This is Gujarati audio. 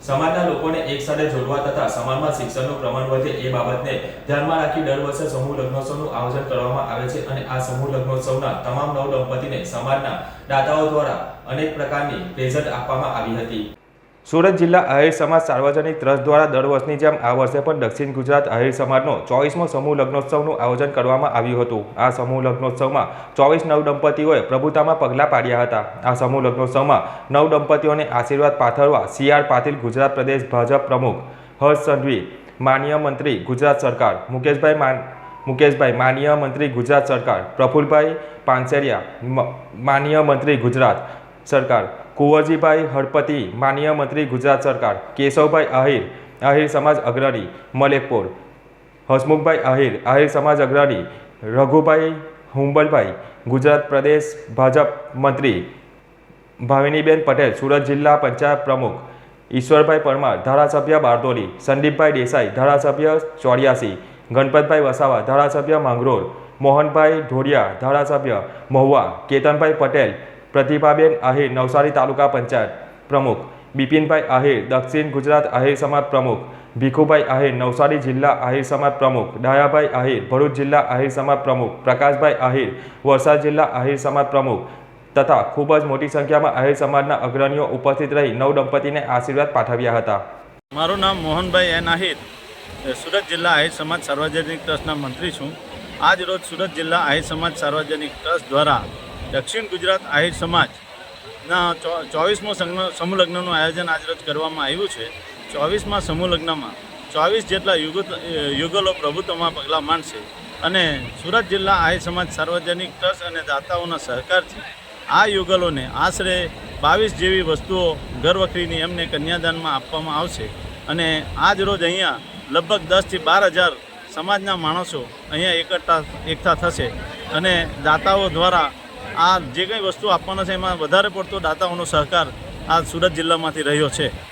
સમાજના લોકોને એક સાથે જોડવા તથા સમાજમાં શિક્ષણનું પ્રમાણ વધે એ બાબતને ધ્યાનમાં રાખી દર વર્ષે સમૂહ લગ્નોત્સવનું આયોજન કરવામાં આવે છે અને આ સમૂહ લગ્નોત્સવના તમામ નવ દંપતીને સમાજના દાતાઓ દ્વારા અનેક પ્રકારની પ્રેઝન્ટ આપવામાં આવી હતી. સુરત જિલ્લા આહિર સમાજ સાર્વજનિક ટ્રસ્ટ દ્વારા દર વર્ષની જેમ આ વર્ષે પણ દક્ષિણ ગુજરાત આહિર સમાજનો ચોવીસમો સમૂહ લગ્નોત્સવનું આયોજન કરવામાં આવ્યું હતું. આ સમૂહ લગ્નોત્સવમાં ચોવીસ નવ દંપતીઓએ પ્રભુતામાં પગલાં પાડ્યા હતા. આ સમૂહ લગ્નોત્સવમાં નવ દંપતીઓને આશીર્વાદ પાથરવા સીઆર પાટીલ, ગુજરાત પ્રદેશ ભાજપ પ્રમુખ હર્ષ સંઘવી, માન્ય મંત્રી, ગુજરાત સરકાર મુકેશભાઈ મુકેશભાઈ, માનીય મંત્રી, ગુજરાત સરકાર પ્રફુલભાઈ પાનસેરિયા માનીય મંત્રી, ગુજરાત સરકાર કુંવરજીભાઈ હળપતિ માનીય મંત્રી ગુજરાત સરકાર, કેશવભાઈ આહિર આહિર સમાજ અગ્રણી, મલેકપુર, હસમુખભાઈ આહિર આહિર સમાજ અગ્રણી, રઘુભાઈ હુંબલભાઈ, ગુજરાત પ્રદેશ ભાજપ મંત્રી, ભાવિનીબેન પટેલ, સુરત જિલ્લા પંચાયત પ્રમુખ, ઈશ્વરભાઈ પરમાર, ધારાસભ્ય બારદોલી સંદીપભાઈ દેસાઈ, ધારાસભ્ય ચોર્યાસી, ગણપતભાઈ વસાવા, ધારાસભ્ય માંગરોળ, મોહનભાઈ ઢોડિયા ધારાસભ્ય મહુવા, કેતનભાઈ પટેલ પ્રતિભાબેન આહિર, નવસારી તાલુકા પંચાયત પ્રમુખ. બિપિનભાઈ આહિર, દક્ષિણ ગુજરાત આહિર સમાજ પ્રમુખ. ભીખુભાઈ આહિર, નવસારી જિલ્લા આહિર સમાજ પ્રમુખ. ડાયાભાઈ આહિર, ભરૂચ જિલ્લા આહિર સમાજ પ્રમુખ. પ્રકાશભાઈ આહિર, વલસાડ જિલ્લા આહિર સમાજ પ્રમુખ. તથા ખૂબ જ મોટી સંખ્યામાં આહિર સમાજના અગ્રણીઓ ઉપસ્થિત રહી નવ દંપતીને આશીર્વાદ પાઠવ્યા હતા. મારું નામ મોહનભાઈ એન આહિર. સુરત જિલ્લા આહિર સમાજ સાર્વજનિક ટ્રસ્ટના મંત્રી છું. આજ રોજ સુરત જિલ્લા આહિર સમાજ સાર્વજનિક ટ્રસ્ટ દ્વારા દક્ષિણ ગુજરાત આહિર સમાજના ચોવીસમો સમૂહલગ્નનું સમૂહ લગ્નનું આયોજન આજરોજ કરવામાં આવ્યું છે. ચોવીસમાં સમૂહલગ્નમાં ચોવીસ જેટલા યુગો, યુગલો પ્રભુત્વમાં પગલાં માંડશે અને સુરત જિલ્લા આહિર સમાજ સાર્વજનિક ટ્રસ્ટ અને દાતાઓના સહકારથી આ યુગલોને આશરે બાવીસ જેવી વસ્તુઓ ઘરવખરીની એમને કન્યાદાનમાં આપવામાં આવશે અને આજ રોજ અહીંયા લગભગ દસથી બાર હજાર સમાજના માણસો અહીંયા એકઠા એકઠા થશે અને દાતાઓ દ્વારા આ જે કંઈ વસ્તુ આપવાના છે એમાં વધારે પડતો દાતાઓનો સહકાર આ સુરત જિલ્લામાંથી રહ્યો છે.